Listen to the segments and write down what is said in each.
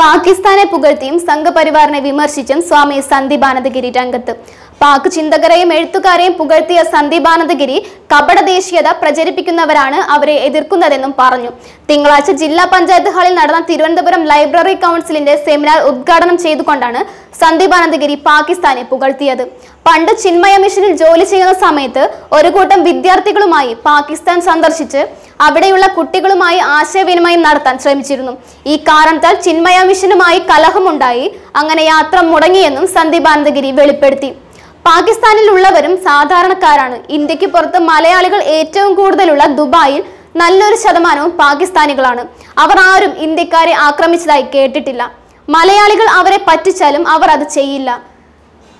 പാകിസ്ഥാനെ പുകഴ്ത്തിയും സംഘപരിവാറിനെ വിമർശിച്ചും സ്വാമി സന്ദീപാനന്ദഗിരി രംഗത്ത്. പാക് ചിന്തകരെയും എഴുത്തുകാരെയും പുകഴ്ത്തിയ സന്ദീപാനന്ദഗിരി കപട ദേശീയത പ്രചരിപ്പിക്കുന്നവരാണ് അവരെ എതിർക്കുന്നതെന്നും പറഞ്ഞു. തിങ്കളാഴ്ച ജില്ലാ പഞ്ചായത്ത് ഹാളിൽ നടന്ന തിരുവനന്തപുരം ലൈബ്രറി കൗൺസിലിന്റെ സെമിനാർ ഉദ്ഘാടനം ചെയ്തുകൊണ്ടാണ് സന്ദീപാനന്ദഗിരി പാകിസ്ഥാനെ പുകഴ്ത്തിയത്. പണ്ട് ചിന്മയ മിഷനിൽ ജോലി ചെയ്യുന്ന സമയത്ത് ഒരു കൂട്ടം വിദ്യാർത്ഥികളുമായി പാകിസ്ഥാൻ സന്ദർശിച്ച് അവിടെയുള്ള കുട്ടികളുമായി ആശയവിനിമയം നടത്താൻ ശ്രമിച്ചിരുന്നു. ഈ കാരണത്താൽ ചിന്മയ മിഷനുമായി കലഹമുണ്ടായി. അങ്ങനെ യാത്ര മുടങ്ങിയെന്നും സന്ദീപ് ആനന്ദഗിരി വെളിപ്പെടുത്തി. പാകിസ്ഥാനിലുള്ളവരും സാധാരണക്കാരാണ്. ഇന്ത്യയ്ക്ക് പുറത്ത് മലയാളികൾ ഏറ്റവും കൂടുതലുള്ള ദുബായിൽ നല്ലൊരു ശതമാനവും പാകിസ്ഥാനികളാണ്. അവർ ആരും ഇന്ത്യക്കാരെ ആക്രമിച്ചതായി കേട്ടിട്ടില്ല. മലയാളികൾ അവരെ പറ്റിച്ചാലും അവർ അത് ചെയ്യില്ല.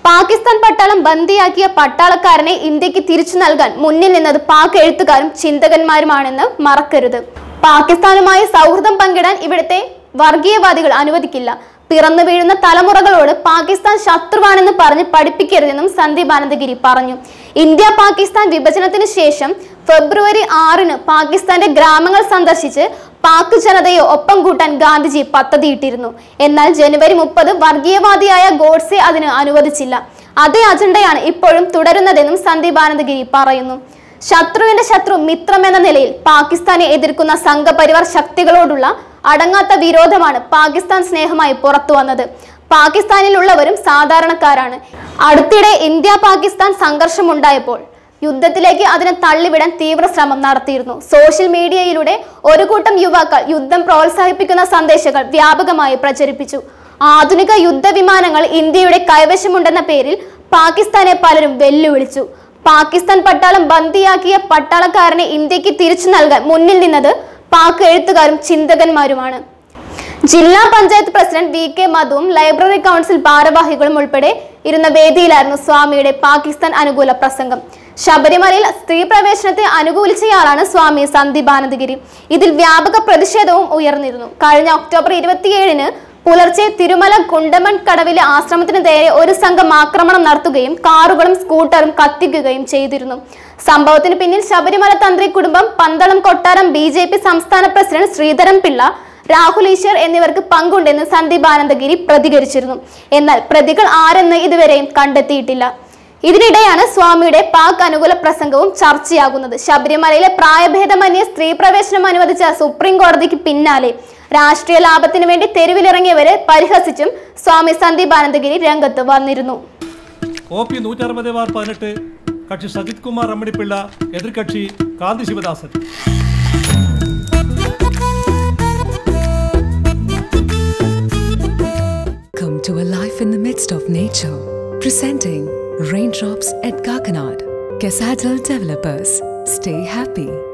പാകിസ്ഥാൻ പട്ടാളം ബന്ദിയാക്കിയ പട്ടാളക്കാരനെ ഇന്ത്യയ്ക്ക് തിരിച്ചു നൽകാൻ മുന്നിൽ നിന്നത് പാക് എഴുത്തുകാരും ചിന്തകന്മാരുമാണെന്ന് മറക്കരുത്. പാകിസ്ഥാനുമായി സൗഹൃദം പങ്കിടാൻ ഇവിടുത്തെ വർഗീയവാദികൾ അനുവദിക്കില്ല. പിറന്നു വീഴുന്ന തലമുറകളോട് പാകിസ്ഥാൻ ശത്രുവാണെന്ന് പറഞ്ഞ് പഠിപ്പിക്കരുതെന്നും സന്ദീപ് ആനന്ദഗിരി പറഞ്ഞു. ഇന്ത്യ പാകിസ്ഥാൻ വിഭജനത്തിന് ശേഷം ഫെബ്രുവരി ആറിന് പാകിസ്ഥാന്റെ ഗ്രാമങ്ങൾ സന്ദർശിച്ച് പാക് ജനതയെ ഒപ്പം കൂട്ടാൻ ഗാന്ധിജി പദ്ധതിയിട്ടിരുന്നു. എന്നാൽ ജനുവരി മുപ്പത് വർഗീയവാദിയായ ഗോഡ്സെ അതിന് അനുവദിച്ചില്ല. അതേ അജണ്ടയാണ് ഇപ്പോഴും തുടരുന്നതെന്നും സന്ദീപ് ആനന്ദഗിരി പറയുന്നു. ശത്രുവിന്റെ ശത്രു മിത്രം എന്ന നിലയിൽ പാകിസ്ഥാനെ എതിർക്കുന്ന സംഘപരിവാർ ശക്തികളോടുള്ള അടങ്ങാത്ത വിരോധമാണ് പാകിസ്ഥാൻ സ്നേഹമായി പുറത്തു വന്നത്. പാകിസ്ഥാനിലുള്ളവരും സാധാരണക്കാരാണ്. അടുത്തിടെ ഇന്ത്യ പാകിസ്ഥാൻ സംഘർഷമുണ്ടായപ്പോൾ യുദ്ധത്തിലേക്ക് അതിനെ തള്ളിവിടാൻ തീവ്ര ശ്രമം നടത്തിയിരുന്നു. സോഷ്യൽ മീഡിയയിലൂടെ ഒരു കൂട്ടം യുവാക്കൾ യുദ്ധം പ്രോത്സാഹിപ്പിക്കുന്ന സന്ദേശങ്ങൾ വ്യാപകമായി പ്രചരിപ്പിച്ചു. ആധുനിക യുദ്ധവിമാനങ്ങൾ ഇന്ത്യയുടെ കൈവശമുണ്ടെന്ന പേരിൽ പാകിസ്ഥാനെ പലരും വെല്ലുവിളിച്ചു. പാകിസ്ഥാൻ പട്ടാളം ബന്ദിയാക്കിയ പട്ടാളക്കാരനെ ഇന്ത്യയ്ക്ക് തിരിച്ചു നൽകാൻ മുന്നിൽ നിന്നത് പാക് എഴുത്തുകാരും ചിന്തകന്മാരുമാണ്. ജില്ലാ പഞ്ചായത്ത് പ്രസിഡന്റ് വി കെ മധുവും ലൈബ്രറി കൗൺസിൽ ഭാരവാഹികളും ഉൾപ്പെടെ ഇരുന്ന വേദിയിലായിരുന്നു സ്വാമിയുടെ പാകിസ്ഥാൻ അനുകൂല പ്രസംഗം. ശബരിമലയിൽ സ്ത്രീ പ്രവേശനത്തെ അനുകൂലിച്ചയാളാണ് സ്വാമി സന്ദീപാനന്ദഗിരി ഇതിൽ വ്യാപക പ്രതിഷേധവും ഉയർന്നിരുന്നു. കഴിഞ്ഞ ഒക്ടോബർ ഇരുപത്തിയേഴിന് പുലർച്ചെ തിരുമല കുണ്ടമൺ കടവിലെ ആശ്രമത്തിന് നേരെ ഒരു സംഘം ആക്രമണം നടത്തുകയും കാറുകളും സ്കൂട്ടറും കത്തിക്കുകയും ചെയ്തിരുന്നു. സംഭവത്തിന് പിന്നിൽ ശബരിമല തന്ത്രി കുടുംബം പന്തളം കൊട്ടാരം ബി സംസ്ഥാന പ്രസിഡന്റ് ശ്രീധരൻ പിള്ള രാഹുൽ ഈശ്വർ എന്നിവർക്ക് പങ്കുണ്ടെന്ന് സന്ദീപാനന്ദഗിരി പ്രതികരിച്ചിരുന്നു. എന്നാൽ പ്രതികൾ ആരെന്ന് ഇതുവരെയും കണ്ടെത്തിയിട്ടില്ല. ഇതിനിടെയാണ് സ്വാമിയുടെ പാക് അനുകൂല പ്രസംഗവും ചർച്ചയാകുന്നത് ശബരിമലയിലെ പ്രായഭേദമന്യേ സ്ത്രീ പ്രവേശനം അനുവദിച്ച സുപ്രീം കോടതിക്ക് പിന്നാലെ രാഷ്ട്രീയ ലാഭത്തിനു വേണ്ടി തെരുവിലിറങ്ങിയവരെ പരിഹസിച്ചും സ്വാമി സന്ദീപ് ആനന്ദഗിരി രംഗത്ത് വന്നിരുന്നു കക്ഷി സജിത് കുമാർ അമ്മണിപ്പിള്ള എതിർകക്ഷി കാന്തി Sivadasan Come to a life in the midst of nature. Presenting Raindrops at Kakanad. Casadal Developers. Stay happy.